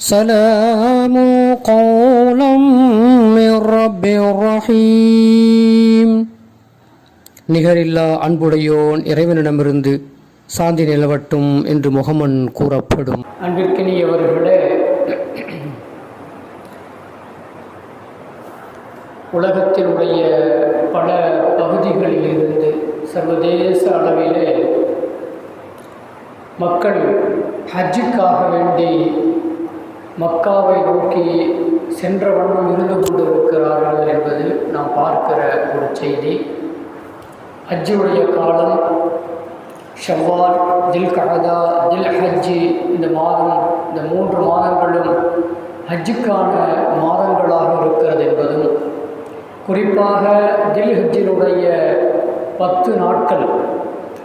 سلام قولا من رب رحيم நிகரில்லா அன்புடையோன் இறைவனிடமிருந்து சாந்தி நிலவட்டும் என்று முகமன் கூறப்படும் அன்பிற்கினியவர்களே உலகத்தினுடைய பல பகுதிகளிலிருந்து சர்வதேச அளவிலே மக்கள் ஹஜ்ஜுக்காக வேண்டி மக்காவை நோக்கி சென்ற வண்ணம் இருந்து கொண்டிருக்கிறார்கள் என்பது நாம் பார்க்கிற ஒரு செய்தி. ஹஜ்ஜுடைய காலம் ஷவ்வால் தில் கஹதா தில் ஹஜ்ஜி இந்த மாதம் இந்த மூன்று மாதங்களும் ஹஜ்ஜுக்கான மாதங்களாக இருக்கிறது என்பதும் குறிப்பாக தில் ஹஜ்ஜினுடைய பத்து நாட்கள்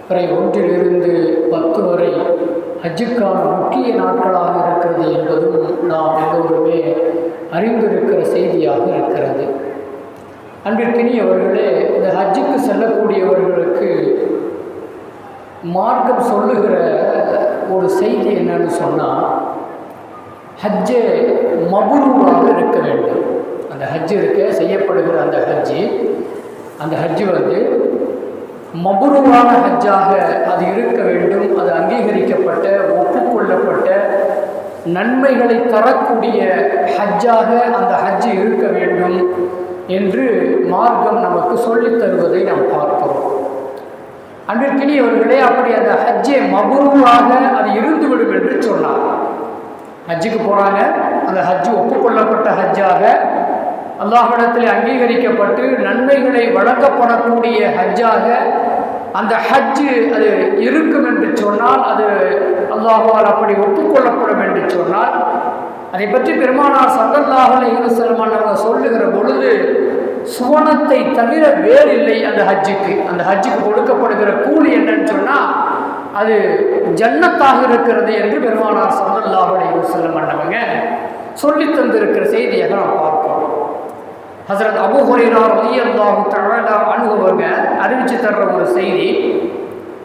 வரை ஒன்றிலிருந்து பத்து வரை ஹஜ்ஜுக்கான முக்கிய நாட்களாக இருக்கிறது என்பதும் நாம் எல்லோருமே அறிந்திருக்கிற செய்தியாக இருக்கிறது. அன்பிற்கினியவர்களே இந்த ஹஜ்ஜுக்கு செல்லக்கூடியவர்களுக்கு மார்க்கம் சொல்லுகிற ஒரு செய்தி என்னன்னு சொன்னால் ஹஜ்ஜே மபுருவாக இருக்க வேண்டும். அந்த ஹஜ்ஜு இருக்க செய்யப்படுகிற அந்த ஹஜ்ஜி அந்த ஹஜ்ஜு வந்து மபுருவான ஹஜ்ஜாக அது இருக்க வேண்டும். அது அங்கீகரிக்கப்பட்ட ஒப்புக்கொள்ளப்பட்ட நன்மைகளை தரக்கூடிய ஹஜ்ஜாக அந்த ஹஜ்ஜு இருக்க வேண்டும் என்று மார்க்கம் நமக்கு சொல்லித் தருவதை நாம் பார்க்கிறோம். அன்பிற்கினியவர்களே அப்படி அந்த ஹஜ்ஜே மபுருவாக அது இருந்துவிடும் என்று சொன்னார். ஹஜ்ஜுக்கு போகிறாங்க அந்த ஹஜ்ஜு ஒப்புக்கொள்ளப்பட்ட ஹஜ்ஜாக அல்லாஹிடத்தில் அங்கீகரிக்கப்பட்டு நன்மைகளை வழங்கப்படக்கூடிய ஹஜ்ஜாக அந்த ஹஜ்ஜு அது இருக்கும் என்று சொன்னால் அது அல்லாஹால் அப்படி ஒப்புக்கொள்ளப்படும் என்று சொன்னால் அதை பற்றி பெருமானார் சங்கல்லாஹல் இவசல்மான் சொல்லுகிற பொழுது சுவனத்தை தவிர வேறு இல்லை அந்த ஹஜ்ஜுக்கு. அந்த ஹஜ்ஜுக்கு கொடுக்கப்படுகிற கூலி என்னன்னு சொன்னால் அது ஜன்னத்தாக இருக்கிறது என்று பெருமானார் சல்லல்லாஹுடைய செல்லம் பண்ணவங்க சொல்லி தந்திருக்கிற செய்தியாக நான் பார்ப்போம் ஹசரத் அபு ஹுரைரார் ரலியல்லாஹு தஆலா அனுபவங்க அறிவிச்சு தர்ற ஒரு செய்தி.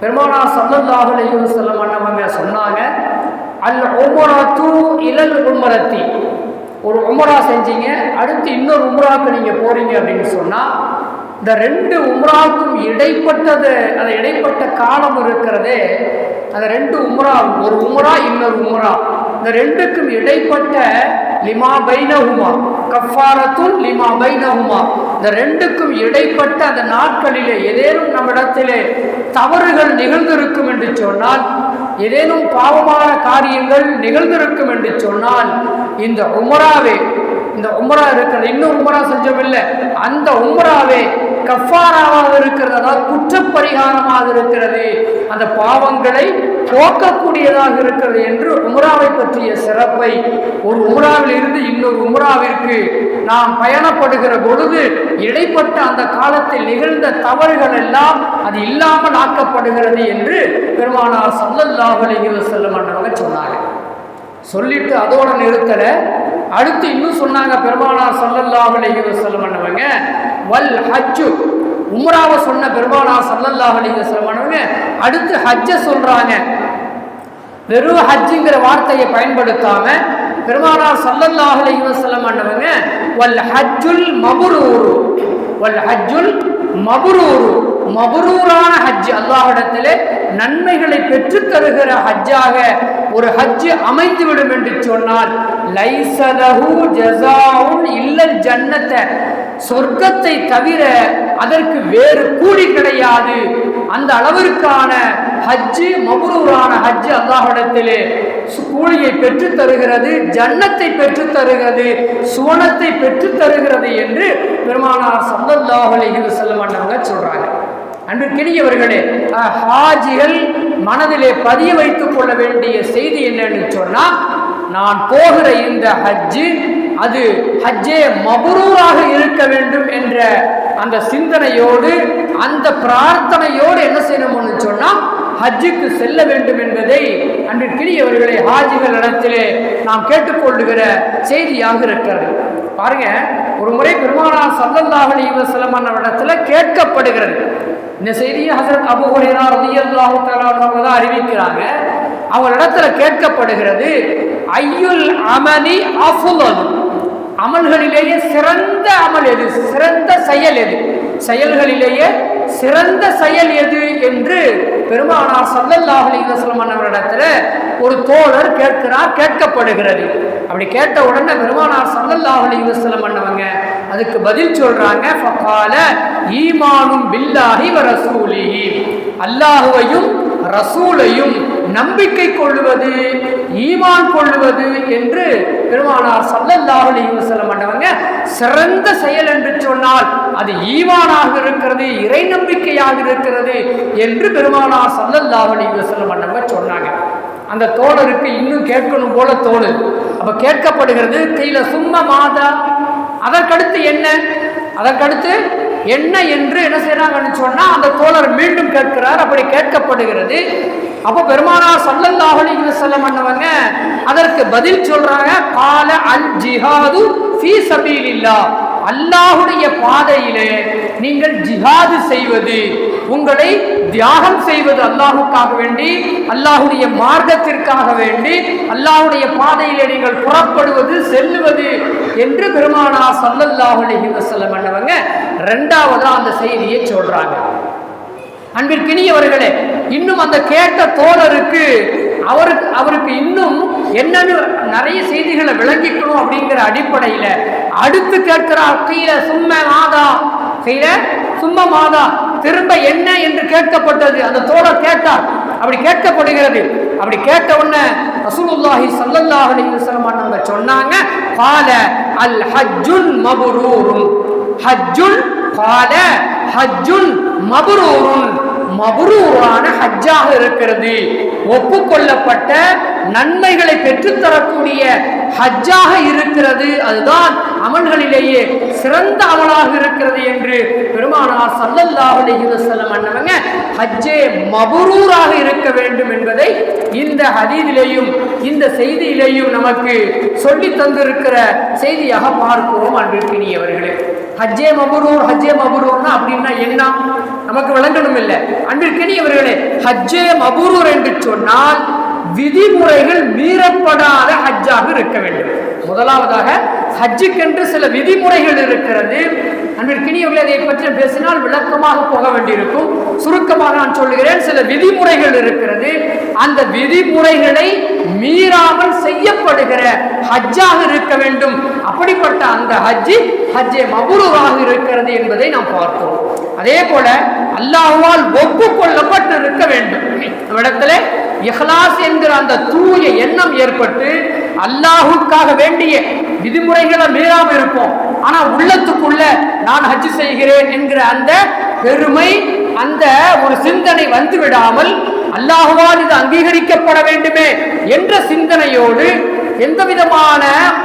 பெருமானா சல்லல்லாஹு அலைஹி வஸல்லம் அண்ணவங்க சொன்னாங்க அல் தூ இலல் உமரத்தி. ஒரு உமரா செஞ்சீங்க அடுத்து இன்னொரு உமராவுக்கு நீங்கள் போகிறீங்க அப்படின்னு சொன்னால் இந்த ரெண்டு உம்ராவுக்கும் இடைப்பட்டது அந்த இடைப்பட்ட காலம் இருக்கிறதே அந்த ரெண்டு உம்ரா ஒரு உம்ரா இன்னொரு உம்ரா இந்த ரெண்டுக்கும் இடைப்பட்ட லிமா பைனஹுமா கஃபாரத்துல் லிமா பைனஹுமா. இந்த ரெண்டுக்கும் இடைப்பட்ட அந்த நாட்களிலே ஏதேனும் நம்மிடத்திலே தவறுகள் நிகழ்ந்திருக்கும் என்று சொன்னால் ஏதேனும் பாவமான காரியங்கள் நிகழ்ந்திருக்கும் என்று சொன்னால் இந்த உமராவே இந்த உமரா இருக்கிற இன்னும் உமரா செஞ்சவில்லை. அந்த உமராவே கஃபாராவாக இருக்கிறதா குற்றப்பரிகாரமாக இருக்கிறது. அந்த பாவங்களை போக்கக்கூடியதாக இருக்கிறது என்று உமராவை பற்றிய சிறப்பை ஒரு உமராவில் இருந்து இன்னொரு உமராவிற்கு நாம் பயணப்படுகிற பொழுது இடைப்பட்ட அந்த காலத்தில் நிகழ்ந்த தவறுகள் எல்லாம் அது இல்லாமல் ஆக்கப்படுகிறது என்று பெருமானார் சல்லல்லாஹ் அலைஹி வஸல்லம் அண்ணவங்க சொன்னாங்க சொல்லிட்டு அதோட நிறுத்தலை. அடுத்து இன்னும் சொன்னாங்க பெருமானார் சல்லல்லாஹ் அலைஹி வஸல்லம் அண்ணவங்க வல் ஹஜ்ஜு. உம்ராவை சொன்ன பெருமானார் சல்லல்லாஹ் அலைஹி வஸல்லம் அண்ணவங்க அடுத்து ஹஜ்ஜை சொல்றாங்க. வெறும் ஹஜ்ஜுங்கிற வார்த்தையை பயன்படுத்தாம பெருமானார் சல்லல்லாஹ் அலைஹி வஸல்லம் அண்ணவங்க வல் ஹஜ்ஜுல் மபுரூரு. வல் ஹஜ்ஜுல் மபுரூரு. மபுரூரான ஹஜ் அல்லாஹிடத்திலே நன்மைகளை பெற்றுத் தருகிற ஹஜ்ஜாக ஒரு ஹஜ்ஜு அமைந்துவிடும் என்று சொன்னால் லைசலஹு ஜசாவும் இல்லல் ஜன்னத்தை. சொர்க்கத்தை தவிர அதற்கு வேறு கூலி கிடையாது. அந்த அளவிற்கான ஹஜ்ஜு மபுரூரான ஹஜ்ஜு அல்லாஹிடத்திலே கூலியை பெற்றுத் தருகிறது ஜன்னத்தை பெற்றுத் தருகிறது சுவனத்தை பெற்றுத் தருகிறது என்று பெருமானார் சல்லல்லாஹு செல்ல வஸல்லம் சொல்றாங்க. அன்று கிணியவர்களே ஹாஜிகள் மனதிலே பதிய வைத்துக் கொள்ள வேண்டிய செய்தி என்னன்னு சொன்னா நான் போகிற இந்த ஹஜ்ஜு அது ஹஜ்ஜே மபுரூராக இருக்க வேண்டும் என்ற அந்த சிந்தனையோடு அந்த பிரார்த்தனையோடு என்ன செய்யணும்னு சொன்னால் ஹஜ்ஜுக்கு செல்ல வேண்டும் என்பதை அன்றிற்கினியவர்களை ஹாஜிகள் இடத்திலே நாம் கேட்டுக்கொள்ளுகிற செய்தியாக இருக்கிறது. பாருங்க ஒரு முறை பெருமானார் சல்லல்லாஹலி அலைஹி இடத்துல கேட்கப்படுகிறது. இந்த செய்தியை ஹசரத் அபு ஹுரைரா ரலியல்லாஹு தான் அறிவிக்கிறாங்க. அவங்களிடத்துல கேட்கப்படுகிறது ஐயுல் அமலி அஃபுலல் அமல்களிலேயே சிறந்த அமல் எது? சிறந்த செயல் எது? செயல்களிலேயே சிறந்த செயல் எது என்று பெருமானார் சல்லல்லாஹ் அலைஹி அவரிடத்துல ஒரு தோழர் கேட்கிறார் கேட்கப்படுகிறது. அப்படி கேட்ட உடனே பெருமானார் சல்லல்லாஹ் அலைஹி பண்ணவங்க அதுக்கு பதில் சொல்றாங்க ஃபகால ஈமானும் பில்லாஹி வ ரசூலிஹி. அல்லாஹுவையும் ரசூலையும் நம்பிக்கை கொள்ளுவது ஈமான் கொள்ளுவது என்று பெருமானார் சல்லல்லாஹலி அலைஹி வஸல்லம் சிறந்த செயல் என்று சொன்னால் அது ஈமானாக இருக்கிறது இறை நம்பிக்கையாக இருக்கிறது என்று பெருமானார் சல்லல்லாஹலி அலைஹி வஸல்லம் சொன்னாங்க. அந்த தோழருக்கு இன்னும் கேட்கணும் போல தோணு அப்போ கேட்கப்படுகிறது கையில் சும்மா மாதா அதற்கடுத்து என்ன? அதற்கடுத்து என்ன என்று என்ன செய்யறாங்கன்னு சொன்னால் அந்த தோழர் மீண்டும் கேட்கிறார். அப்படி கேட்கப்படுகிறது. அப்போ பெருமானார் சல்லல்லாஹு அலைஹி வஸல்லம் பண்ணவங்க அதற்கு பதில் சொல்றாங்க கால அல் ஜிஹாது ஃபீ சபீலில்லாஹ். அல்லாஹுடைய பாதையிலே நீங்கள் ஜிஹாது செய்வது உங்களை தியாகம் செய்வது அல்லாஹுக்காக வேண்டி அல்லாஹுடைய மார்க்கத்திற்காக வேண்டி அல்லாஹுடைய பாதையிலே நீங்கள் புறப்படுவது செல்லுவது என்று பெருமானா சல்லல்லாஹு அலைஹி வஸல்லம் ரெண்டாவதா அந்த செய்தியை சொல்றாங்க. அன்பிற்கினியவர்களே இன்னும் அந்த கேட்ட தோழருக்கு அவருக்கு அவருக்கு இன்னும் என்னன்னு நிறைய செய்திகளை விளங்கிக்கணும் அப்படிங்கிற அடிப்படையில அடுத்து கேட்கிறார் கீழே சும்ம மாதா கீழே சும்ம மாதா திரும்ப என்ன என்று கேட்கப்பட்டது. அந்த தோழர் கேட்டார். அப்படி கேட்கப்படுகிறது. அப்படி கேட்ட உடனே ரசூலுல்லாஹி சல்லல்லாஹு அலைஹி வஸல்லம் அவங்க சொன்னாங்க பால அல் ஹஜ்ஜுன் மபரூரும். ஹஜ்ஜுன் கால ஹஜ்ஜுன் மபுரூருன். மபுரூரான ஹஜ்ஜாக இருக்கிறது. ஒப்புக்கொள்ளப்பட்ட நன்மைகளை பெற்றுத்தரக்கூடிய ஹஜ்ஜாக இருக்கிறது. அதுதான் அமல்களிலேயே சிறந்த அமலாக இருக்கிறது என்று பெருமானார் சல்லல்லாஹு அலைஹி அண்ணவங்க ஹஜ்ஜே மபுரூராக இருக்க வேண்டும் என்பதை இந்த ஹதீதிலேயும் இந்த செய்தியிலேயும் நமக்கு சொல்லி தந்திருக்கிற செய்தியாக பார்க்கிறோம் அன்பிற்கினியவர்களே. ஹஜ்ஜே மபுரூர் ஹஜ்ஜே மபுரூர்னா அப்படின்னா என்ன? நமக்கு விளங்கணும் இல்லை அன்பிற்கினியவர்களே ஹஜ்ஜே மபுரூர் என்று சொன்னால் விதிமுறைகள் மீறப்படாத ஹஜ்ஜாக இருக்க வேண்டும். முதலாவதாக ஹஜ்ஜுக்கென்று சில விதிமுறைகள் இருக்கிறது. அன்பிற்கினியவர்கள் அதை பற்றி பேசினால் விளக்கமாக போக வேண்டியிருக்கும். சுருக்கமாக நான் சொல்லுகிறேன் சில விதிமுறைகள் இருக்கிறது. அந்த விதிமுறைகளை மீறாமல் செய்யப்படுகிற ஹஜ்ஜாக இருக்க வேண்டும். அப்படிப்பட்ட அந்த ஹஜ்ஜி ஹஜ்ஜே மபுருவாக இருக்கிறது என்பதை நாம் பார்த்தோம் அதே போல அல்லாஹுவால் ஒப்புக்கொள்ளப்பட்டு இருக்க வேண்டும் இடத்துல இஹ்லாஸ் என்கிற அந்த தூய எண்ணம் ஏற்பட்டு அல்லாஹுக்காக வேண்டிய விதிமுறைகளை மீறாம இருப்போம். ஆனா உள்ளத்துக்குள்ள நான் ஹஜ் செய்கிறேன் என்கிற அந்த பெருமை அந்த ஒரு சிந்தனை வந்து விடாமல் அல்லாஹுவால் இது அங்கீகரிக்கப்பட வேண்டுமே என்ற சிந்தனையோடு எந்த விதமான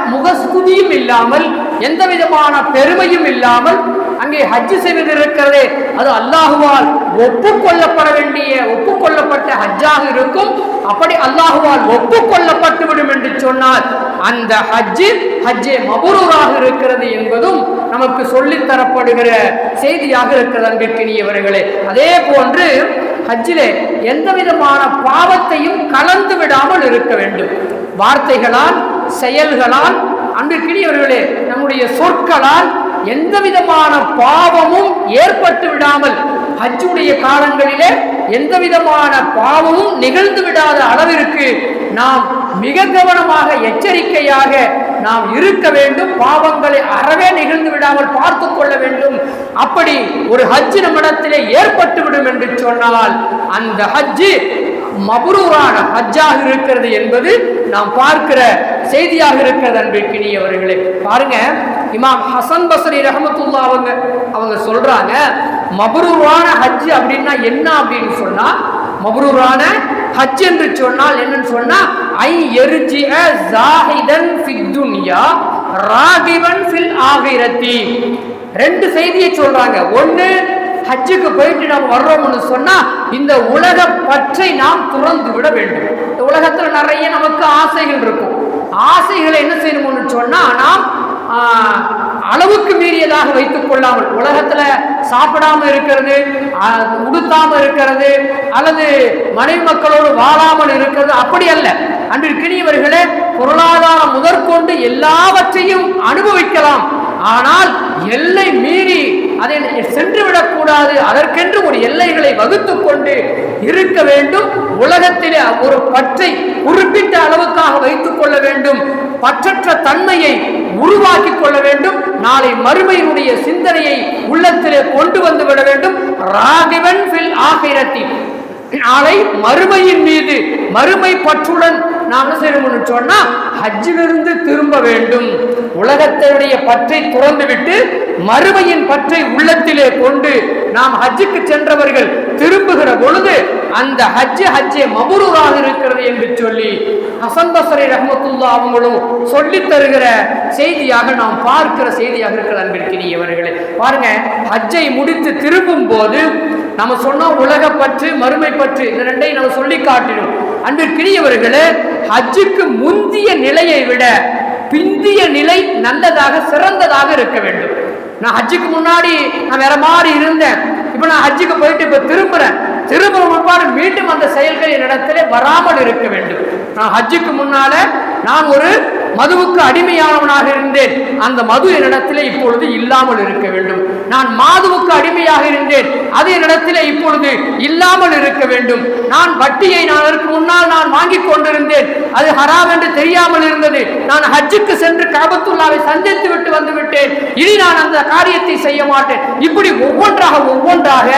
முகஸ்துதியும் இல்லாமல் எந்த விதமான பெருமையும் இல்லாமல் அங்கே ஹஜ் செய்வது இருக்கிறதே அது அல்லாஹுவால் ஒப்புக்கொள்ளப்பட வேண்டிய ஒப்புக்கொள்ளப்பட்ட ஹஜ்ஜாக இருக்கும். அப்படி அல்லாஹுவால் ஒப்புக்கொள்ளப்பட்டு விடும் என்று சொன்னால் அந்த ஹஜ்ஜு ஹஜ்ஜே மபுரூராக இருக்கிறது என்பதும் நமக்கு சொல்லித் தரப்படுகிற செய்தியாக இருக்கிறது அன்பிற்கினியவர்களே. அதே போன்று ஹஜ்ஜிலே எந்த விதமான பாவத்தையும் கலந்து விடாமல் இருக்க வேண்டும். வார்த்தைகளால் செயல்களால் அன்பிற்கினியவர்களே நம்முடைய சொற்களால் எந்த விதமான பாவமும் ஏற்பட்டு விடாமல் ஹஜ்ஜுடைய காலங்களிலே எந்த விதமான பாவமும் நிகழ்ந்து விடாத அளவிற்கு நாம் மிக கவனமாக எச்சரிக்கையாக நாம் இருக்க வேண்டும் பாவங்களை அறவே நிகழ்ந்து விடாமல் பார்த்து கொள்ள வேண்டும். அப்படி ஒரு ஹஜ் நம்மிடத்திலே ஏற்பட்டுவிடும் என்று சொன்னால் அந்த ஹஜ்ஜு மபுரூரான ஹஜ்ஜாக இருக்கிறது என்பது நாம் பார்க்கிற செய்தியாக இருக்கிறது அன்பிற்கினியவர்களே. பாருங்க இமாம் ஹசன் பசரி ரஹமத்துல்லா அவங்க அவங்க சொல்றாங்க மபரூரான ஹஜ் அப்படின்னா என்ன அப்படின்னு சொன்னா மபரூரான ஹஜ் என்று சொன்னால் என்னன்னு சொன்னா ஐ எரிஜி ஜாஹிதன் ஃபித் துன்யா ராகிவன் ஃபில் ஆகிரத்தி ரெண்டு செய்தியை சொல்றாங்க. ஒன்று ஹஜ்ஜுக்கு போயிட்டு நாம் வர்றோம்னு சொன்னா இந்த உலக பற்றை நாம் துறந்து விட வேண்டும். இந்த உலகத்துல நிறைய நமக்கு ஆசைகள் இருக்கும். ஆசைகளை என்ன செய்யணும்னு சொன்னா நாம் அளவுக்கு மீறியதாக வைத்துக் கொள்ளாமல் உலகத்துல சாப்பிடாம இருக்கிறது உடுத்தாம இருக்கிறது அல்லது மனைவி மக்களோடு வாழாமல் இருக்கிறது அப்படி அல்ல. அன்றிற்கினியவர்களே பொருளாதாரம் முதற்கொண்டு எல்லாவற்றையும் அனுபவிக்கலாம். ஆனால் எல்லை மீறி அதை சென்று விடக்கூடாது அதற்கென்று ஒரு எல்லைகளை வகுத்து கொண்டு இருக்க வேண்டும். உலகத்திலே ஒரு பற்றை குறிப்பிட்ட அளவுக்காக வைத்துக் கொள்ள வேண்டும். பற்றற்ற தன்மையை உருவாக்கி கொள்ள வேண்டும். நாளை மறுமையினுடைய சிந்தனையை உள்ளத்திலே கொண்டு வந்து விட வேண்டும். ராகிவன் ஃபில் ஆகிரத்தி. நாளை மறுமையின் மீது மறுமை பற்றுடன் நாம் என்ன செய்யணும்னு சொன்னா ஹஜ்ஜிலிருந்து திரும்ப வேண்டும். உலகத்தினுடைய பற்றை துறந்துவிட்டு மறுமையின் பற்றை உள்ளத்திலே கொண்டு நாம் ஹஜ்ஜுக்கு சென்றவர்கள் திரும்புகிற பொழுது அந்த ஹஜ்ஜு ஹஜ்ஜே மபுரூராக இருக்கிறது என்று சொல்லி ஹசன் பசரை ரஹமத்துல்லா அவங்களும் சொல்லி தருகிற செய்தியாக நாம் பார்க்கிற செய்தியாக இருக்கிற அன்பிற்கினியவர்களே பாருங்க ஹஜ்ஜை முடித்து திரும்பும் போது நம்ம சொன்னோம் உலக பற்று மறுமை பற்று இந்த ரெண்டையும் நம்ம சொல்லி காட்டினோம். அன்பிற்கினியவர்களே ஹஜ்ஜுக்கு முந்திய நிலையை விட பிந்திய நிலை நல்லதாக சிறந்ததாக இருக்க வேண்டும். நான் ஹஜ்ஜுக்கு முன்னாடி நான் வேற மாதிரி இருந்தேன். இப்போ நான் ஹஜ்ஜுக்கு போயிட்டு இப்போ திரும்புறேன். திரும்ப முன்பாடு மீண்டும் அந்த செயல்கள் என்னிடத்திலே வராமல் இருக்க வேண்டும். நான் ஹஜ்ஜுக்கு முன்னால நான் ஒரு மதுவுக்கு அடிமையானவனாக இருந்தேன். அந்த மது என்னிடத்திலே இப்பொழுது இல்லாமல் இருக்க வேண்டும். நான் மாதுவுக்கு அடிமையாக இருந்தேன். அது என்னிடத்திலே இப்பொழுது இல்லாமல் இருக்க வேண்டும். நான் வட்டியை நான் அதற்கு முன்னால் நான் வாங்கிக் கொண்டிருந்தேன். அது ஹராம் என்று தெரியாமல் இருந்தது. நான் ஹஜ்ஜுக்கு சென்று காபத்துல்லாவை சந்தித்து விட்டு வந்துவிட்டேன் இனி நான் அந்த காரியத்தை செய்ய மாட்டேன். இப்படி ஒவ்வொன்றாக ஒவ்வொன்றாக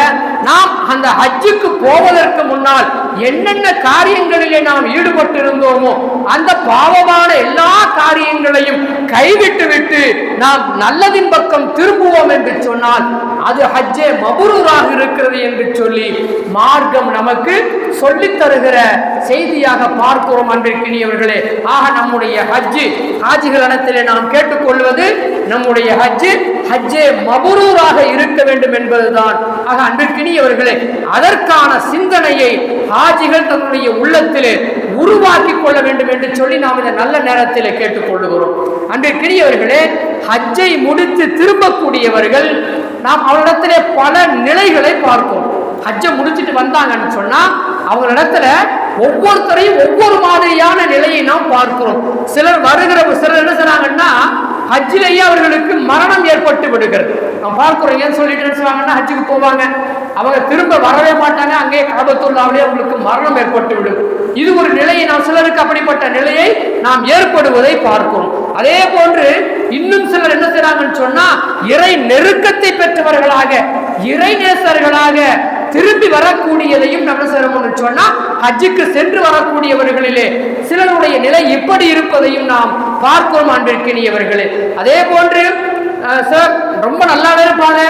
நாம் அந்த ஹஜ்ஜுக்கு போவதற்கு முன்னால் என்னென்ன காரியங்களிலே நாம் ஈடுபட்டிருந்தோமோ அந்த பாவமான எல்லா காரியங்களையும் கைவிட்டு விட்டு நாம் நல்லதின் பக்கம் திரும்புவோம் என்று சொன்னால் அது ஹஜ்ஜே மபுரூராக இருக்கிறது என்று சொல்லி மார்க்கம் நமக்கு சொல்லித் தருகிற செய்தியாக பார்க்கிறோம் அன்றைக்கினியவர்களே ஆக நம்முடைய ஹஜ்ஜு ஹாஜிகளிடத்திலே நாம் கேட்டுக்கொள்வது நம்முடைய ஹஜ்ஜு ஹஜ்ஜே மபுரூராக இருக்க வேண்டும் என்பதுதான். ஆக அன்பிற்கினியவர்களே அதற்கான சிந்தனையை ஹாஜிகள் தன்னுடைய உள்ளத்திலே உருவாக்கி கொள்ள வேண்டும் என்று சொல்லி நாம் இந்த நல்ல நேரத்தில் கேட்டுக்கொள்ளுகிறோம். அன்றைக்கினியவர்களே ஹஜ்ஜை முடித்து திரும்பக்கூடியவர்கள் நாம் அவரிடத்திலே பல நிலைகளை பார்ப்போம். ஹஜ்ஜை முடிச்சுட்டு வந்தாங்கன்னு சொன்னால் அவங்களிடத்துல ஒவ்வொருத்தரையும் ஒவ்வொரு மாதிரியான நிலையை நாம் பார்க்கிறோம். சிலர் வருகிற சிலர் என்ன சொன்னாங்கன்னா ஹஜ்ஜிலேயே அவர்களுக்கு மரணம் ஏற்பட்டு விடுகிறது. நாம் பார்க்கிறோம் ஏன் சொல்லிட்டு என்ன ஹஜ்ஜுக்கு போவாங்க. அவங்க திரும்ப வரவே மாட்டாங்க. அங்கேயே காபத்துள்ளாவிலே அவங்களுக்கு மரணம் ஏற்பட்டு விடும். இது ஒரு நிலையை நாம் சிலருக்கு அப்படிப்பட்ட நிலையை நாம் ஏற்படுவதை பார்க்கிறோம். அதே போன்று இன்னும் சிலர் என்ன செய்யறாங்கன்னு சொன்னா இறை நெருக்கத்தை பெற்றவர்களாக இறை நேசர்களாக திரும்பி வரக்கூடியதையும் நம்ம செய்யறோம்னு சொன்னா ஹஜ்ஜுக்கு சென்று வரக்கூடியவர்களிலே சிலருடைய நிலை இப்படி இருப்பதையும் நாம் பார்க்கிறோம் அன்பிற்கினியவர்களே. அதே போன்று சார் ரொம்ப நல்லாவே இருப்பாங்க.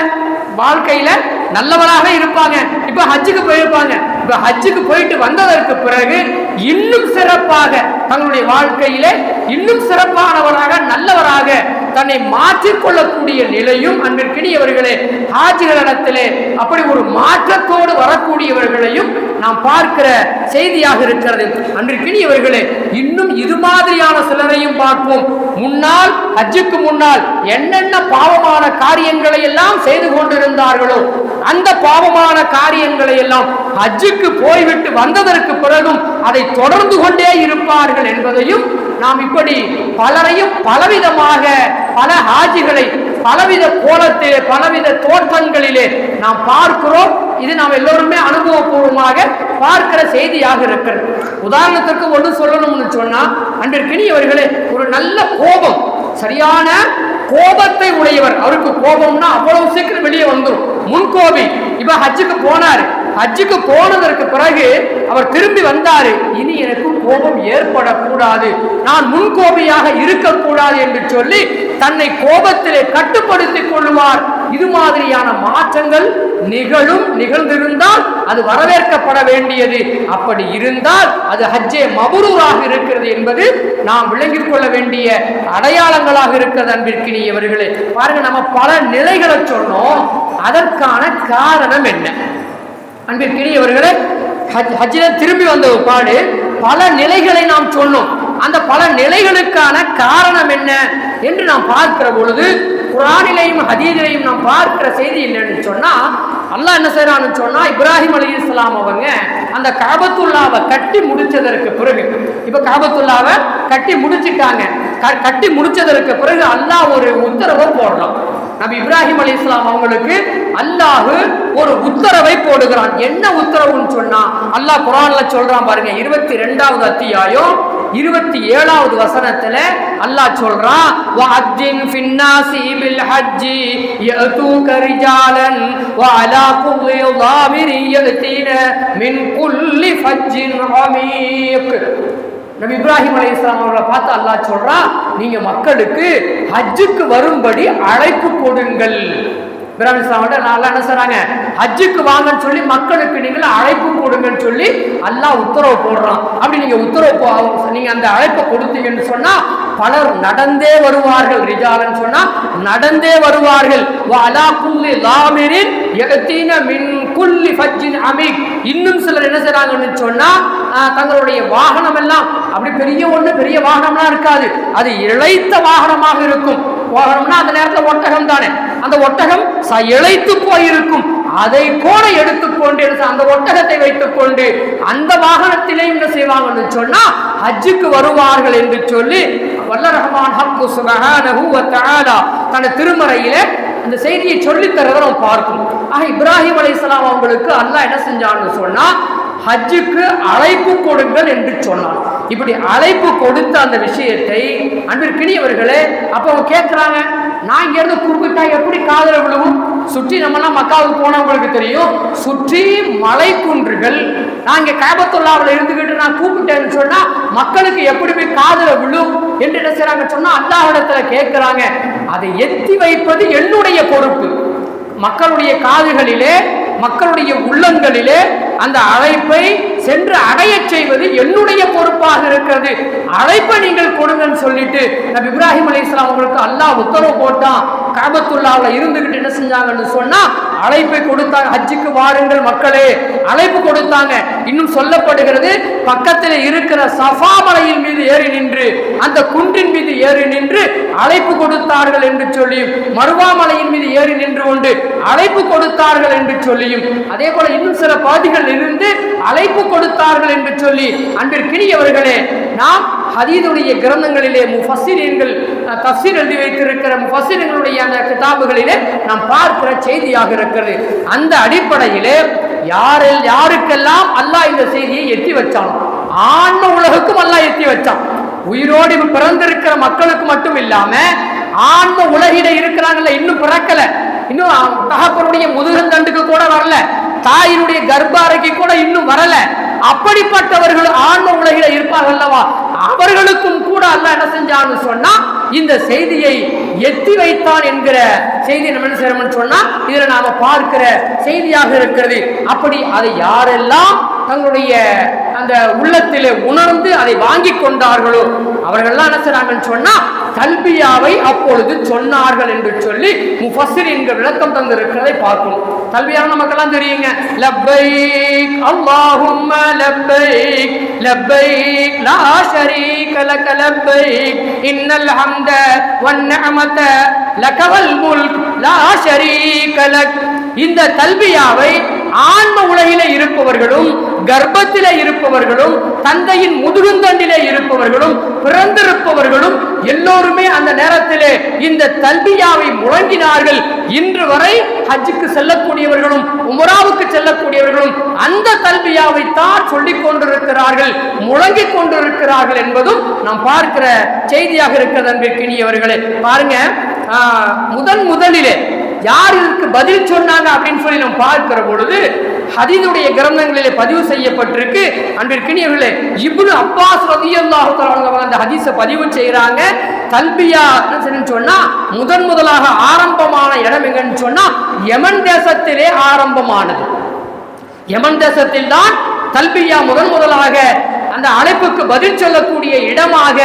வாழ்க்கையில நல்லவராக இருப்பாங்க. இப்ப ஹஜ்ஜுக்கு போயிருப்பாங்க. இப்போ ஹஜ்ஜுக்கு போயிட்டு வந்ததற்கு பிறகு இன்னும் சிறப்பாக தங்களுடைய வாழ்க்கையிலே இன்னும் சிறப்பானவராக நல்லவராக தன்னை மாற்றிக்கொள்ளக்கூடிய நிலையும் அன்பிற்கினியவர்களே ஹாஜிகளிடத்திலே அப்படி ஒரு மாற்றத்தோடு வரக்கூடியவர்களையும் நாம் பார்க்கிற செய்தியாக இருக்கிறது. அன்றிற்கினியவர்களே இன்னும் இது மாதிரியான சிலரையும் பார்ப்போம். முன்னால் ஹஜ்ஜுக்கு முன்னால் என்னென்ன பாவமான காரியங்களை எல்லாம் செய்து கொண்டிருந்தார்களோ அந்த பாவமான காரியங்களை எல்லாம் ஹஜ்ஜுக்கு போய்விட்டு வந்ததற்கு பிறகும் அதை தொடர்ந்து கொண்டே இருப்பார்கள் என்பதையும் நாம் இப்படி பலரையும் பலவிதமாக பல ஹாஜிகளை பலவித கோலத்திலே பலவித தோற்றங்களிலே நாம் பார்க்கிறோம். இது நாம் எல்லோருமே அனுபவபூர்வமாக பார்க்கிற செய்தியாக இருக்கிறது. உதாரணத்திற்கு ஒன்று சொல்லணும்னு சொன்னா அன்றிற்கினியவர்களே ஒரு நல்ல கோபம் சரியான கோபத்தை உடையவர். அவருக்கு கோபம்னா அவ்வளவு சீக்கிரம் வெளியே வந்துடும் முன்கோபி இப்ப ஹஜ்ஜுக்கு போனாரு. ஹஜ்ஜுக்கு போனதற்கு பிறகு அவர் திரும்பி வந்தாரு. இனி எனக்கு கோபம் ஏற்படக்கூடாது. நான் முன்கோபியாக இருக்கக்கூடாது என்று சொல்லி தன்னை கோபத்திலே கட்டுப்படுத்திக் கொள்வார் இது மாதிரியான மாற்றங்கள் நிகழும் நிகழ்ந்திருந்தால் அது வரவேற்கப்பட வேண்டியது. அப்படி இருந்தால் அது ஹஜ்ஜே மபுரூராக இருக்கிறது என்பது நாம் விளங்கிக் கொள்ள வேண்டிய அடையாளங்களாக இருக்கிறது அன்பிற்கினியவர்களே பாருங்க நம்ம பல நிலைகளை சொன்னோம். அதற்கான காரணம் என்ன? அன்பிற்கினியவர்களே ஹஜ் ஹஜ்ஜில திரும்பி வந்த பாடு பல நிலைகளை நாம் சொன்னோம். அந்த பல நிலைகளுக்கான காரணம் என்ன என்று நாம் பார்க்கிற பொழுது குரானிலையும் ஹதீதிலையும் நாம் பார்க்கிற செய்தி என்னன்னு சொன்னா அல்லாஹ் என்ன செய்யறான்னு சொன்னா இப்ராஹிம் அலி இஸ்லாம் அவங்க அந்த காபத்துல்லாவை கட்டி முடிச்சதற்கு பிறகு இப்ப காபத்துல்லாவை கட்டி முடிச்சிட்டாங்க. க- கட்டி முடிச்சதற்கு பிறகு அல்லாஹ் ஒரு உத்தரவை போடலாம். நம்ம இப்ராஹிம் அலி இஸ்லாம் அவங்களுக்கு அல்லாஹு ஒரு உத்தரவை போடுகிறான். என்ன உத்தரவுன்னு சொன்னா அல்லாஹ் குரான்ல சொல்றான் பாருங்க இருபத்தி ரெண்டாவது அத்தியாயம் இருபத்தி ஏழாவது வசனத்துல அல்லாஹ் சொல்றான் வஅத்தின் ஃபின்னாசி பில் ஹஜ்ஜி யதூக ரிஜாலன் வஅலா குல்லி தாமிரி யதீன மின் குல்லி ஃபஜ்ஜின் அமீக் நபி இப்ராஹிம் அலி இஸ்லாம் அவர்களை பார்த்து அல்லாஹ் சொல்றான் நீங்க மக்களுக்கு ஹஜ்ஜுக்கு வரும்படி அழைப்பு கொடுங்கள் இப்ராஹிம் இஸ்லாமிட்ட நல்லா என்ன செய்றாங்க ஹஜ்ஜுக்கு வாங்கன்னு சொல்லி மக்களுக்கு நீங்கள் அழைப்பு கொடுங்கன்னு சொல்லி அல்லாஹ் உத்தரவு போடுறான். அப்படி நீங்க உத்தரவு நீங்க அந்த அழைப்பை கொடுத்தீங்கன்னு சொன்னா பலர் நடந்தே வருவார்கள். ரிஜாலன்னு சொன்னா நடந்தே வருவார்கள். வாலா குல்லி லாமிரின் எகத்தீன மின் குல்லி ஃபஜ்ஜின் அமீக் இன்னும் சிலர் என்ன செய்றாங்கன்னு சொன்னா தங்களுடைய வாகனம் எல்லாம் அப்படி பெரிய ஒன்று பெரிய வாகனம்லாம் இருக்காது. அது இழைத்த வாகனமாக இருக்கும். வாகனம்னா அந்த நேரத்தில் ஒட்டகம் தானே. அந்த ஒட்டகம் ச- இளைத்து போயிருக்கும். அதை கூட எடுத்துக்கொண்டு அந்த ஒட்டகத்தை வைத்துக்கொண்டு அந்த வாகனத்திலே என்ன செய்வாங்கன்னு சொன்னா ஹஜ்ஜுக்கு வருவார்கள் என்று சொல்லி வல்ல ரஹ்மான் ஹக்கு சுபஹானஹு வ தஆலா தனது திருமறையிலே அந்த செய்தியை சொல்லித் தரதை நம்ம பார்க்கணும் ஆக இப்ராஹிம் அலைஹிஸ்ஸலாம் அவங்களுக்கு அல்லாஹ் என்ன செஞ்சான்னு சொன்னா ஹஜ்ஜுக்கு அழைப்பு கொடுங்கள் என்று சொன்னான். இப்படி அழைப்பு கொடுத்த அந்த விஷயத்தை அன்பிற்கினியவர்களே அப்ப அவங்க கேட்கிறாங்க நான் இங்க இருந்து குறுக்கிட்டா எப்படி காதல விழுவும்? சுற்றி நம்மலாம் மக்காவுக்கு போனவங்களுக்கு தெரியும் சுற்றி மலை குன்றுகள். நான் இங்க காபத்துல்லாவில் இருந்துகிட்டு நான் கூப்பிட்டேன்னு சொன்னா மக்களுக்கு எப்படி போய் காதல விழும்? என்று என்ன செய்றாங்க சொன்னா அல்லாஹ்விடத்துல கேட்கிறாங்க. அதை எத்தி வைப்பது என்னுடைய பொறுப்பு. மக்களுடைய காதுகளிலே மக்களுடைய உள்ளங்களிலே அந்த அழைப்பை சென்று அடையச் செய்வது என்னுடைய பொறுப்பாக இருக்கிறது. அழைப்பை நீங்கள் கொடுங்கன்னு சொல்லிட்டு நபி இப்ராஹிம் அலி இஸ்லாம் உங்களுக்கு அல்லாஹ் உத்தரவு போட்டான். காபத்துல்லாவில் இருந்துகிட்டு என்ன செஞ்சாங்கன்னு சொன்னால் அழைப்பை கொடுத்தாங்க. ஹஜ்ஜுக்கு வாருங்கள் மக்களே. அழைப்பு கொடுத்தாங்க. இன்னும் சொல்லப்படுகிறது பக்கத்தில் இருக்கிற சஃபா மலையின் மீது ஏறி நின்று அந்த குன்றின் மீது ஏறி நின்று அழைப்பு கொடுத்தார்கள் என்று சொல்லியும் மருவா மலையின் மீது ஏறி நின்று கொண்டு அழைப்பு கொடுத்தார்கள் என்று சொல்லியும் அதே போல இன்னும் சில பாதிகள் இருந்து அழைப்பு கொடுத்தார்கள் என்று சொல்லி அன்பிற்கினியவர்களே நாம் ஹதீதுடைய கிரந்தங்களிலே முஃபஸ்ஸிரீன்கள் தஃசீர் எழுதி வைத்திருக்கிற முஃபஸ்ஸிரீன்களுடைய அந்த கிதாபுகளிலே நாம் பார்க்கிற செய்தியாக இருக்கிறது. அந்த அடிப்படையிலே யாரில் யாருக்கெல்லாம் அல்லாஹ் இந்த செய்தியை எட்டி வச்சானோ ஆன்ம உலகுக்கும் அல்லாஹ் எட்டி வச்சான். உயிரோடு பிறந்திருக்கிற மக்களுக்கு மட்டும் இல்லாம ஆன்ம உலகிட இருக்கிறாங்கல்ல இன்னும் பிறக்கல. இன்னும் தகப்பனுடைய முதுகந்தண்டுக்கு கூட வரல. தாயினுடைய கர்ப்பாரைக்கு கூட இன்னும் வரல. அப்படிப்பட்டவர்கள் ஆன்ம உலகில இருப்பார்கள் அல்லவா? அவர்களுக்கும் கூட அல்ல என்ன செஞ்சான்னு சொன்னா இந்த செய்தியை எத்தி வைத்தான் என்கிற செய்தி நம்ம என்ன செய்யறோம்னு சொன்னா இதுல நாம பார்க்கிற செய்தியாக இருக்கிறது. அப்படி அதை யாரெல்லாம் தங்களுடைய அந்த உள்ளத்திலே உணர்ந்து அதை வாங்கி கொண்டார்களோ அவர்கள்லாம் என்ன செய்றாங்கன்னு சொன்னா கல்பியாவை அப்பொழுது சொன்னார்கள் என்று சொல்லி முஃபஸ்ஸிர் என்கிற விளக்கம் தந்திருக்கிறதை பார்க்கணும். கல்வியாக நமக்கெல்லாம் தெரியுங்க லப்பை அல்லாஹும் லப்பை லப்பை லாஷ شريك لك لبيك இன்னல் الحمد والنعمة لك والملك لا شريك لك. இந்த தல்பியாவை ஆன்ம உலகிலே இருப்பவர்களும் கர்ப்பத்திலே இருப்பவர்களும் தந்தையின் முதுகுந்தண்டிலே இருப்பவர்களும் பிறந்திருப்பவர்களும் எல்லோருமே அந்த நேரத்திலே இந்த தல்பியாவை முழங்கினார்கள். இன்று வரை ஹஜ்ஜுக்கு செல்லக்கூடியவர்களும் உமராவுக்கு செல்லக்கூடியவர்களும் அந்த தல்பியாவை தான் சொல்லிக் கொண்டிருக்கிறார்கள் முழங்கிக் கொண்டிருக்கிறார்கள் என்பதும் நாம் பார்க்கிற செய்தியாக இருக்கிறது அன்பிற்கினியவர்களே. பாருங்க முதன் முதலிலே யார் இதற்கு பதில் சொன்னாங்க அப்படின்னு சொல்லி நாம் பார்க்கிற பொழுது ஹதீதுடைய கிரந்தங்களிலே பதிவு செய்யப்பட்டிருக்கு. அன்பிற்கினியவர்களே இப்னு அப்பாஸ் ரதியல்லாஹு அவங்க அந்த ஹதீஸை பதிவு செய்கிறாங்க தல்பியா சொன்னா முதன் முதலாக ஆரம்பமான இடம் எங்கன்னு சொன்னா யமன் தேசத்திலே ஆரம்பமானது. யமன் தேசத்தில் தான் தல்பியா முதன் முதலாக அந்த அழைப்புக்கு பதில் சொல்லக்கூடிய இடமாக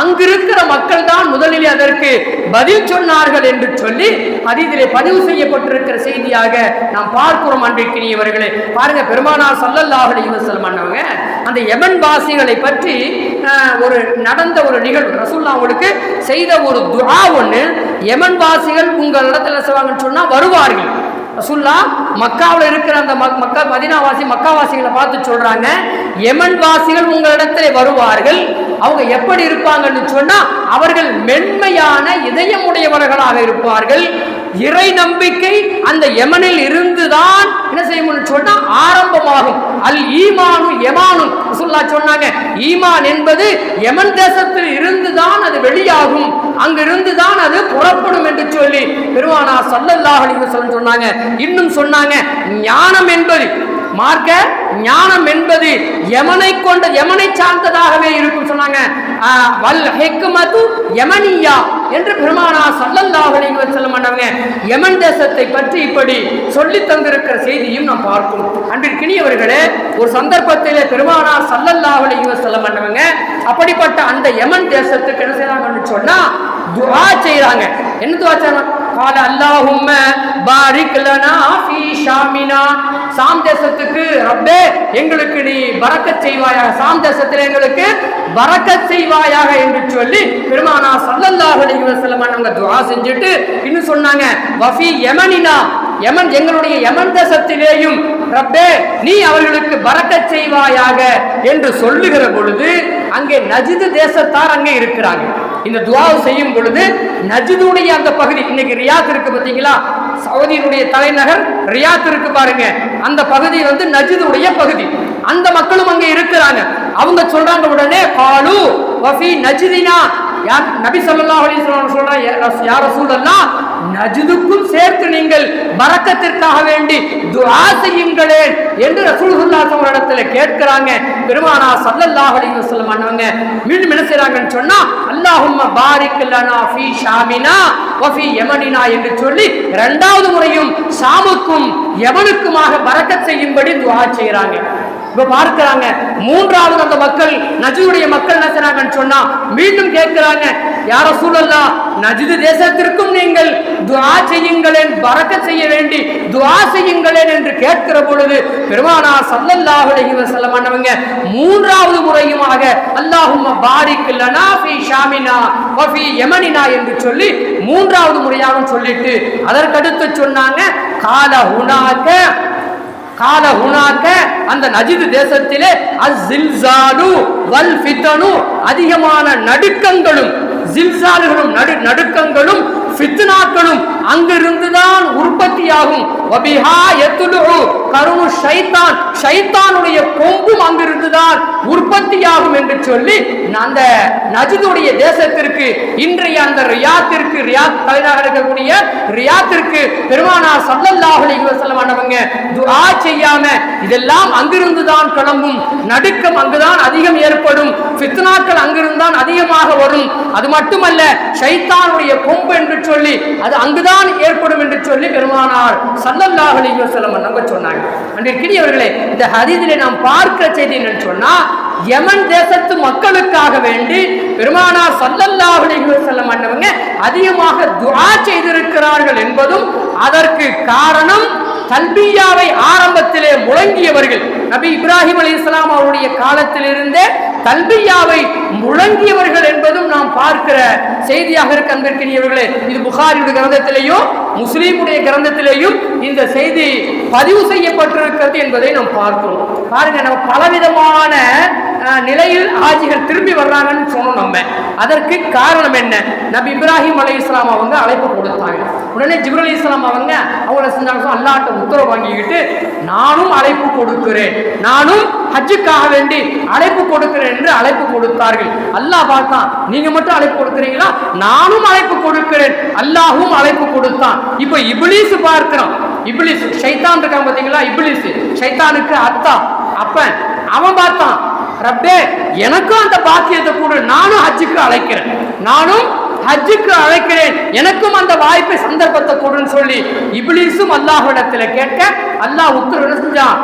அங்கிருக்கிற மக்கள் தான் முதலில் அதற்கு பதில் சொன்னார்கள் என்று சொல்லி அதிதிலே பதிவு செய்யப்பட்டிருக்கிற செய்தியாக நாம் பார்க்கிறோம் அன்பிற்கினியவர்களே. பாருங்க பெருமானார் சல்லல்லாஹலி அலைஹி வஸல்லம் அண்ணவங்க அந்த யமன் வாசிகளை பற்றி ஒரு நடந்த ஒரு நிகழ்வு. ரசூல்லா அவங்களுக்கு செய்த ஒரு துரா ஒன்று யமன் வாசிகள் உங்கள் இடத்துல செய்வாங்கன்னு சொன்னால் வருவார்கள். ரசூல்லா மக்காவில் இருக்கிற அந்த மக்- மக்கா மதினாவாசி மக்காவாசிகளை பார்த்து சொல்கிறாங்க யமன் வாசிகள் உங்களிடத்தில் வருவார்கள். அவங்க எப்படி இருப்பாங்கன்னு சொன்னால் அவர்கள் மென்மையான இதயமுடையவர்களாக இருப்பார்கள். இறை நம்பிக்கை அந்த யமனில் இருந்துதான் என்ன சொன்னா ஆரம்பமாகும். அல் ஈமானு எமானும் ரசூல்லா சொன்னாங்க ஈமான் என்பது யமன் தேசத்தில் இருந்துதான் அது வெளியாகும். அங்கிருந்து தான் அது புறப்படும் என்று சொல்லி. பெருமானா சல்லல்லாஹ் அலைஹி வஸல்லம் சொன்னாங்க. இன்னும் சொன்னாங்க ஞானம் என்பது மார்க்க ஞானம் என்பது யமனை கொண்ட யமனை சார்ந்ததாகவே இருக்கும். சொன்னாங்க. வல் ஹிக்மது யமனியா? என்று பெருமானா சல்லல்லாஹு அலைஹி வஸல்லம் ஆனவங்க யமன் தேசத்தை பற்றி இப்படி சொல்லி தந்திருக்கிற செய்தியும் நாம் பார்க்கும். அன்றிற்கினியவர்களே ஒரு சந்தர்ப்பத்திலே பெருமானார் சல்லல்லாஹு அலைஹி வஸல்லம் அப்படிப்பட்ட அந்த யமன் தேசத்துக்கு என்ன செய்யறாங்கன்னு சொன்னா துவா செய்கிறாங்க என்ன துவா செய்யலாம் கால அல்லாஹும்ம பாரிக் லனா ஃபீ ஷாமினா. சாம் தேசத்துக்கு ரப்பே எங்களுக்கு நீ பறக்கச் செய்வாயாக. சாம் தேசத்தில் எங்களுக்கு பறக்கச் செய்வாயாக என்று சொல்லி பெருமானா சல்லல்லாஹு அலைஹி வஸல்லம் அவங்க துவா செஞ்சுட்டு இன்னும் சொன்னாங்க வஃபி யமனினா. யமன் எங்களுடைய யமன் தேசத்திலேயும் ரப்பே நீ அவர்களுக்கு பறக்கச் செய்வாயாக என்று சொல்லுகிற பொழுது அங்கே நஜிது தேசத்தார் அங்கே இருக்கிறாங்க. இந்த துவாவை செய்யும் பொழுது நஜிதுடைய அந்த பகுதி இன்னைக்கு ரியாத் இருக்கு பார்த்தீங்களா? சவுதியினுடைய தலைநகர் ரியாத் இருக்கு பாருங்க. அந்த பகுதி வந்து நஜிதுடைய பகுதி. அந்த மக்களும் அங்கே இருக்கிறாங்க. அவங்க சொல்றாங்க உடனே பாலு வஃபி நஜிதினா. யார்? நபி ஸல்லல்லாஹு அப்படின்னு வஸல்லம் சொல்றாங்க யார் யா நஜ்துக்கும் சேர்த்து நீங்கள் பரக்கத்திற்காக வேண்டி துஆ செய்யுங்களேன் என்று ரசூலுல்லாஹி இடத்துல கேட்கிறாங்க. பெருமானா ஸல்லல்லாஹு அலைஹி வஸல்லம் அண்ணவங்க மீண்டும் என்ன செய்றாங்கன்னு சொன்னா அல்லாஹும்ம பாரிக் லனா ஃபீ ஷாமினா வ ஃபீ யமனினா என்று சொல்லி இரண்டாவது முறையும் ஷாமுக்கும் யமனுக்குமாக பரக்கத் செய்யும்படி துஆ செய்றாங்க. இப்ப பார்க்கிறாங்க மூன்றாவது அந்த மக்கள் நஜுடைய மக்கள் என்ன செய்றாங்கன்னு சொன்னா மீண்டும் கேட்கிறாங்க யார சூழல்லா நஜிது தேசத்திற்கும் நீங்கள் துவா செய்யுங்களேன் பறக்க செய்ய வேண்டி துவா செய்யுங்களேன் என்று கேட்கிற பொழுது பெருமானார் ஸல்லல்லாஹு அலைஹி வஸல்லம் அன்னவங்க மூன்றாவது முறையுமாக அல்லாஹும்ம பாரிக் லனா ஃபீ ஷாமினா வ ஃபீ யமனினா என்று சொல்லி மூன்றாவது முறையாகவும் சொல்லிட்டு அதற்கடுத்து சொன்னாங்க கால ஹுனாக்க கால ஹுனாக்க அந்த நஜிது தேசத்திலே அஸ்ஸில்சாலு வல் ஃபித்தனு அதிகமான நடுக்கங்களும் ஜில்சாலுகளும் நடு நடுக்கங்களும் ஃபித்னாக்களும் அங்கிருந்துதான் உற்பத்தியாகும். வபிஹா கருணு ஷைத்தான். ஷைத்தானுடைய கொம்பும் அங்கிருந்துதான் உற்பத்தியாகும் என்று சொல்லி அந்த நஜிதுடைய தேசத்திற்கு இன்றைய அந்த ரியாத்திற்கு ரியாத் தலைநகர் இருக்கக்கூடிய ரியாத்திற்கு பெருமானா சல்லல்லாஹு அலைஹி வஸல்லம் ஆனவங்க துஆ செய்யாம இதெல்லாம் அங்கிருந்துதான் கிளம்பும். நடுக்கம் அங்குதான் அதிகம் ஏற்படும். ஃபித்னாக்கள் அங்கிருந்து தான் அதிகமாக வரும். அது மட்டுமல்ல ஷைத்தானுடைய கொம்பு என்று சொல்லி அது அங்குதான் ஏற்படும் என்று சொல்லி பெருமானார் சல்லல்லாஹு அலைஹி நம்ப அவங்க சொன்னாங்க. அன்றைக்கினியவர்களே இந்த ஹதீதிலே நாம் பார்க்கிற செய்தி என்னன்னு சொன்னா யமன் தேசத்து மக்களுக்காக வேண்டி பெருமானார் சல்லல்லாஹு அலைஹி அண்ணவங்க அன்னவங்க அதிகமாக துவா செய்திருக்கிறார்கள் என்பதும் அதற்கு காரணம் தல்பியாவை ஆரம்பத்திலே முழங்கியவர்கள். நபி இப்ராஹிம் அலைஹிஸ்ஸலாம் அவருடைய காலத்திலிருந்தே தல்பியாவை முழங்கியவர்கள் என்பதும் நாம் பார்க்கிற செய்தியாக இருக்க அன்பிற்கினியவர்களே. இது புகாரியுடைய கிரந்தத்திலேயும் முஸ்லீமுடைய கிரந்தத்திலேயும் இந்த செய்தி பதிவு செய்யப்பட்டிருக்கிறது என்பதை நாம் பார்க்கிறோம். பாருங்க நம்ம பலவிதமான நிலையில் ஆஜிகள் திரும்பி வர்றாங்கன்னு சொன்னோம் நம்ம. அதற்கு காரணம் என்ன? நபி இப்ராஹிம் அலை இஸ்லாம் அவங்க அழைப்பு கொடுத்தாங்க. உடனே ஜிப்ரல் இஸ்லாம் அவங்க அவங்கள செஞ்சாங்க. அல்லாட்ட உத்தரவு வாங்கிக்கிட்டு நானும் அழைப்பு கொடுக்கிறேன். நானும் ஹஜ்ஜுக்காக வேண்டி அழைப்பு கொடுக்கிறேன் என்று அழைப்பு கொடுத்தார்கள். அல்லாஹ் பார்த்தான் நீங்க மட்டும் அழைப்பு கொடுக்குறீங்களா? நானும் அழைப்பு கொடுக்கிறேன். அல்லாஹும் அழைப்பு கொடுத்தான். இப்போ இபிலிஸ் பார்க்கிறோம். இபிலிஸ் ஷைத்தான் இருக்கான் பார்த்தீங்களா இபிலிஸ் ஷைத்தானுக்கு அத்தா. அப்பன் அவன் பார்த்தான் ரப்பே எனக்கும் அந்த பாக்கியத்தை கொடு. நானும் ஹஜ்ஜுக்கு அழைக்கிறேன். நானும் ஹஜ்ஜுக்கு அழைக்கிறேன். எனக்கும் அந்த வாய்ப்பை சந்தர்ப்பத்தை கொடுன்னு சொல்லி இபிலிசும் அல்லாஹ்விடத்துல கேட்க அல்லாஹ் உத்தரவு செஞ்சான்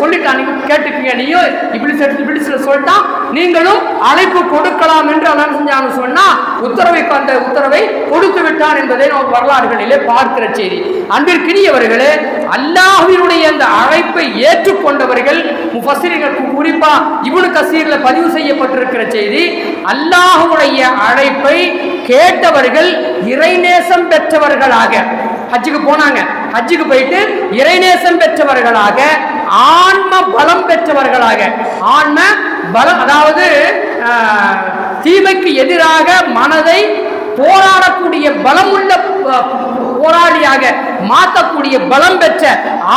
சொல்லிட்டான். நீங்க கேட்டுக்கீங்க. நீயும் இப்படி இப்படி சொல்லிட்டான். நீங்களும் அழைப்பு கொடுக்கலாம் என்று என்ன செஞ்சான்னு சொன்னா உத்தரவை அந்த உத்தரவை கொடுத்து விட்டான் என்பதை நம்ம வரலாறுகளிலே பார்க்கிற செய்தி. அன்பிற்கினியவர்களே அல்லாஹினுடைய அந்த அழைப்பை ஏற்றுக்கொண்டவர்கள் முஃபஸ்ஸிரிகள் குறிப்பா இவனு கசீர்ல பதிவு செய்யப்பட்டிருக்கிற செய்தி அல்லாஹுடைய அழைப்பை கேட்டவர்கள் இறைநேசம் பெற்றவர்களாக ஹஜ்ஜுக்கு போனாங்க ஹஜ்ஜுக்கு போயிட்டு இறைநேசம் பெற்றவர்களாக ஆன்ம பலம் பெற்றவர்களாக ஆன்ம பலம் அதாவது தீமைக்கு எதிராக மனதை போராடக்கூடிய பலமுள்ள அஹ், போராளியாக மாற்றக்கூடிய பலம் பெற்ற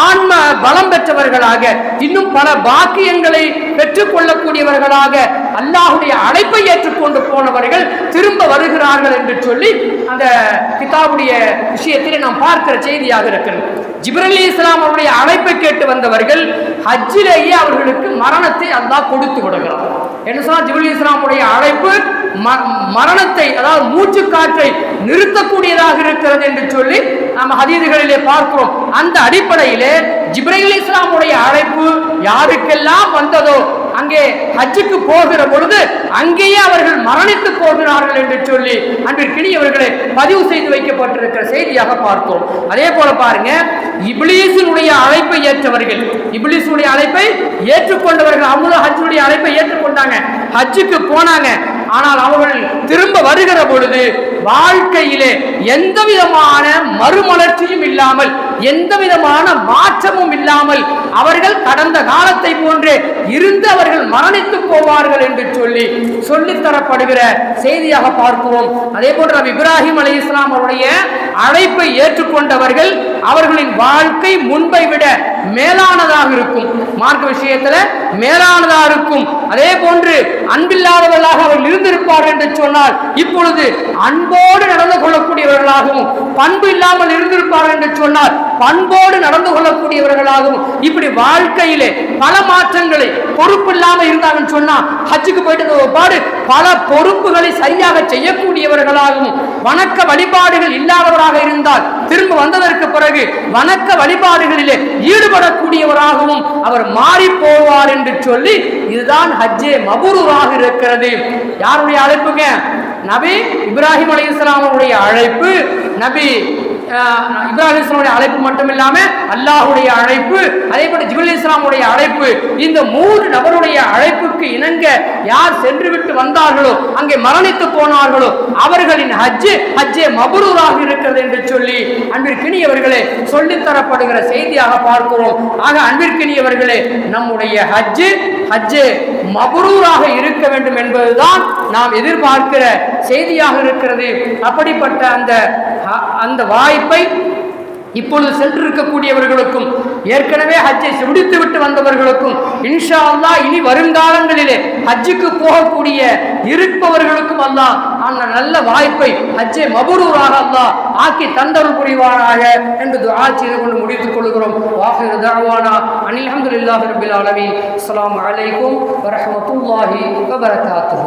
ஆன்ம பலம் பெற்றவர்களாக இன்னும் பல பாக்கியங்களை பெற்றுக்கொள்ளக்கூடியவர்களாக அல்லாஹுடைய அழைப்பை ஏற்றுக்கொண்டு போனவர்கள் திரும்ப வருகிறார்கள் என்று சொல்லி அந்த கிதாபுடைய விஷயத்திலே நாம் பார்க்கிற செய்தியாக இருக்கிறது. ஜிப்ரலி இஸ்லாம் அவருடைய அழைப்பை கேட்டு வந்தவர்கள் ஹஜ்ஜிலேயே அவர்களுக்கு மரணத்தை அல்லாஹ் கொடுத்து விடுகிறார் என்ன சொன்னா ஜிப்ரலி இஸ்லாமுடைய அழைப்பு ம- மரணத்தை அதாவது மூச்சு காற்றை நிறுத்தக்கூடியதாக இருக்கிறது என்று சொல்லி நாம் ஹதீதுகளிலே பார்க்கிறோம். அந்த அடிப்படையிலே ஜிப்ரைல் இஸ்லாமுடைய அழைப்பு யாருக்கெல்லாம் வந்ததோ அங்கே ஹஜ்ஜுக்கு போகிற பொழுது அங்கேயே அவர்கள் மரணித்து போகிறார்கள் என்று சொல்லி அன்பிற்கினியவர்களை பதிவு செய்து வைக்கப்பட்டிருக்கிற செய்தியாக பார்த்தோம். அதே போல பாருங்க இப்லீஸினுடைய அழைப்பை ஏற்றவர்கள் இப்லீஸுடைய அழைப்பை ஏற்றுக்கொண்டவர்கள் அவங்களும் ஹஜ்ஜுடைய அழைப்பை ஏற்றுக்கொண்டாங்க. ஹஜ்ஜுக்கு போனாங்க. ஆனால் அவர்கள் திரும்ப வருகிற பொழுது வாழ்க்கையிலே எந்த விதமான மறுமலர்ச்சியும் இல்லாமல் எந்த விதமான மாற்றமும் இல்லாமல் அவர்கள் கடந்த காலத்தை போன்றே இருந்து அவர்கள் மரணித்து போவார்கள் என்று சொல்லி சொல்லித்தரப்படுகிற செய்தியாக பார்க்கிறோம். அதே போன்ற இப்ராஹிம் அலி இஸ்லாம் அவருடைய அழைப்பை ஏற்றுக்கொண்டவர்கள் அவர்களின் வாழ்க்கை முன்பை விட மேலானதாக இருக்கும். மார்க்க விஷயத்துல மேலானதா இருக்கும். அதே போன்று அன்பில்லாதவர்களாக அவர்கள் இருந்திருப்பார்கள் என்று சொன்னால் இப்பொழுது அன்போடு நடந்து கொள்ளக்கூடியவர்களாகவும் பண்பு இல்லாமல் இருந்திருப்பார்கள் என்று சொன்னால் பண்போடு நடந்து கொள்ளக்கூடியவர்களாகவும் இப்படி வாழ்க்கையிலே பல மாற்றங்களை பொறுப்பு இல்லாமல் இருந்தாங்கன்னு சொன்னா ஹஜ்ஜுக்கு போயிட்டு பாடு பல பொறுப்புகளை சரியாக செய்யக்கூடியவர்களாகவும் வணக்க வழிபாடுகள் இல்லாதவராக இருந்தால் திரும்ப வந்ததற்கு பிறகு வணக்க வழிபாடுகளிலே ஈடுபடக்கூடியவராகவும் அவர் மாறி போவார் என்று சொல்லி இதுதான் ஹஜ்ஜே மபுருவாக இருக்கிறது. யாருடைய அழைப்புங்க? நபி இப்ராஹிம் அலி இஸ்லாமுடைய அழைப்பு. நபி இப்ராஹிம் இஸ்லாமுடைய அழைப்பு மட்டும் இல்லாம அல்லாஹுடைய அழைப்பு அதே போல ஜிபுல் இஸ்லாமுடைய அழைப்பு இந்த மூணு நபருடைய அழைப்புக்கு இணங்க யார் சென்று விட்டு வந்தார்களோ அங்கே மரணித்து போனார்களோ அவர்களின் ஹஜ்ஜு ஹஜ்ஜே மபுரூராக இருக்கிறது என்று சொல்லி அன்பிற்கினியவர்களே சொல்லித் தரப்படுகிற செய்தியாக பார்க்கிறோம். ஆக அன்பிற்கினியவர்களே நம்முடைய ஹஜ்ஜு ஹஜ்ஜே மபுரூராக இருக்க வேண்டும் என்பதுதான் நாம் எதிர்பார்க்கிற செய்தியாக இருக்கிறது. அப்படிப்பட்ட அந்த அந்த வாய்ப்பை இப்பொழுது சென்றிருக்கக்கூடியவர்களுக்கும் ஏற்கனவே ஹஜ்ஜை முடித்து விட்டு வந்தவர்களுக்கும் இன்ஷா அல்லாஹ் இனி வருங்காலங்களிலே ஹஜ்ஜுக்கு போகக்கூடிய இருப்பவர்களுக்கும் அல்லா அந்த நல்ல வாய்ப்பை ஹஜ்ஜை மபுரூராக அல்லா ஆக்கி தந்தருள் புரிவாராக என்று துஆ செய்து கொண்டு முடித்துக் கொள்கிறோம். வாஹிரு தவானா அனில் ரபில் ரப்பில் அஸ்லாம் வலைக்கும் வரமத்துல்லாஹி வபரகாத்து